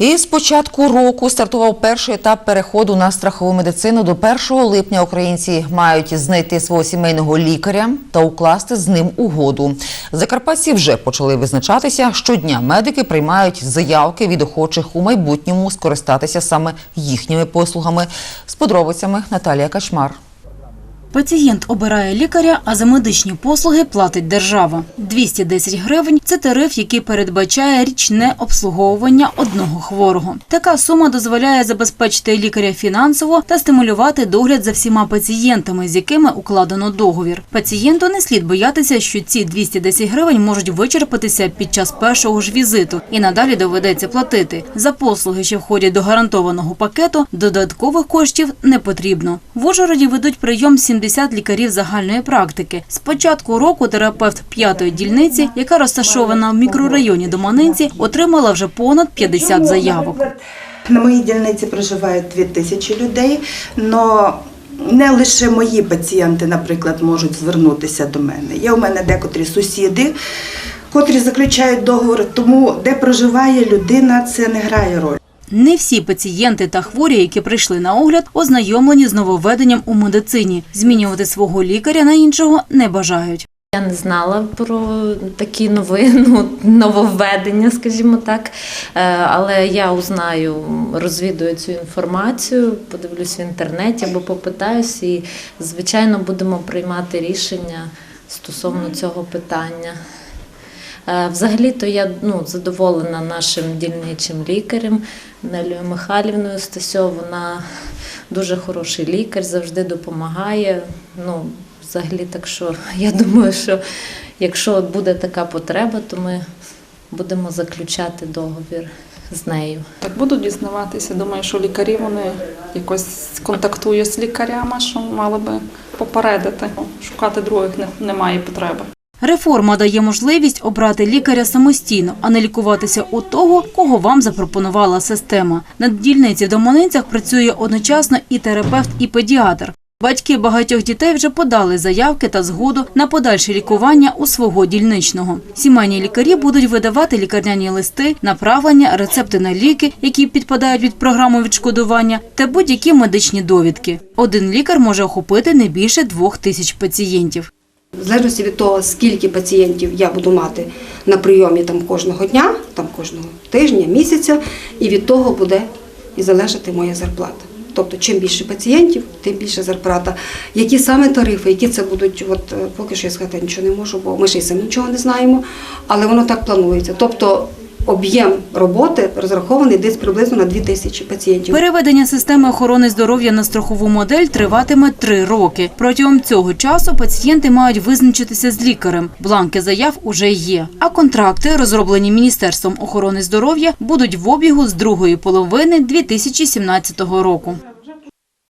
І з початку року стартував перший етап переходу на страхову медицину. До 1 липня українці мають знайти свого сімейного лікаря та укласти з ним угоду. Закарпатці вже почали визначатися. Щодня медики приймають заявки від охочих у майбутньому скористатися саме їхніми послугами. З подробицями Наталія Качмар. Пацієнт обирає лікаря, а за медичні послуги платить держава. 210 гривень – це тариф, який передбачає річне обслуговування одного хворого. Така сума дозволяє забезпечити лікаря фінансово та стимулювати догляд за всіма пацієнтами, з якими укладено договір. Пацієнту не слід боятися, що ці 210 гривень можуть вичерпатися під час першого ж візиту і надалі доведеться платити. За послуги, що входять до гарантованого пакету, додаткових коштів не потрібно. В Ужгороді ведуть прийом 70 лікарів загальної практики. З початку року терапевт п'ятої дільниці, яка розташована в мікрорайоні Доманинці, отримала вже понад 50 заявок. На моїй дільниці проживають дві тисячі людей, але не лише мої пацієнти, наприклад, можуть звернутися до мене. Є у мене декотрі сусіди, котрі заключають договор, тому де проживає людина, це не грає роль. Не всі пацієнти та хворі, які прийшли на огляд, ознайомлені з нововведенням у медицині. Змінювати свого лікаря на іншого не бажають. Я не знала про такі новини, нововведення, скажімо так. Е, Але я узнаю, розвідую цю інформацію, подивлюсь в інтернеті або попитаюсь, і, звичайно, будемо приймати рішення стосовно цього питання. Е, Взагалі-то я ну, задоволена нашим дільничим лікарем Нелею Михайлівною Стасьо. Вона дуже хороший лікар, завжди допомагає. Ну, взагалі, так що я думаю, що якщо буде така потреба, то ми будемо заключати договір з нею. Так буду дізнаватися. Думаю, що лікарі вони якось контактують з лікарями, що мали би попередити. Шукати других немає потреби. Реформа дає можливість обрати лікаря самостійно, а не лікуватися у того, кого вам запропонувала система. На дільниці в Доманинцях працює одночасно і терапевт, і педіатр. Батьки багатьох дітей вже подали заявки та згоду на подальше лікування у свого дільничного. Сімейні лікарі будуть видавати лікарняні листи, направлення, рецепти на ліки, які підпадають під програму відшкодування, та будь-які медичні довідки. Один лікар може охопити не більше двох тисяч пацієнтів. В залежності від того, скільки пацієнтів я буду мати на прийомі там кожного дня, там кожного тижня, місяця, і від того буде і залежати моя зарплата. Тобто, чим більше пацієнтів, тим більше зарплата. Які саме тарифи, які це будуть, от е, поки що я сказати нічого не можу, бо ми ж і самі нічого не знаємо, але воно так планується. Тобто об'єм роботи розрахований десь приблизно на 2 тисячі пацієнтів. Переведення системи охорони здоров'я на страхову модель триватиме три роки. Протягом цього часу пацієнти мають визначитися з лікарем. Бланки заяв уже є. А контракти, розроблені Міністерством охорони здоров'я, будуть в обігу з другої половини 2017 року.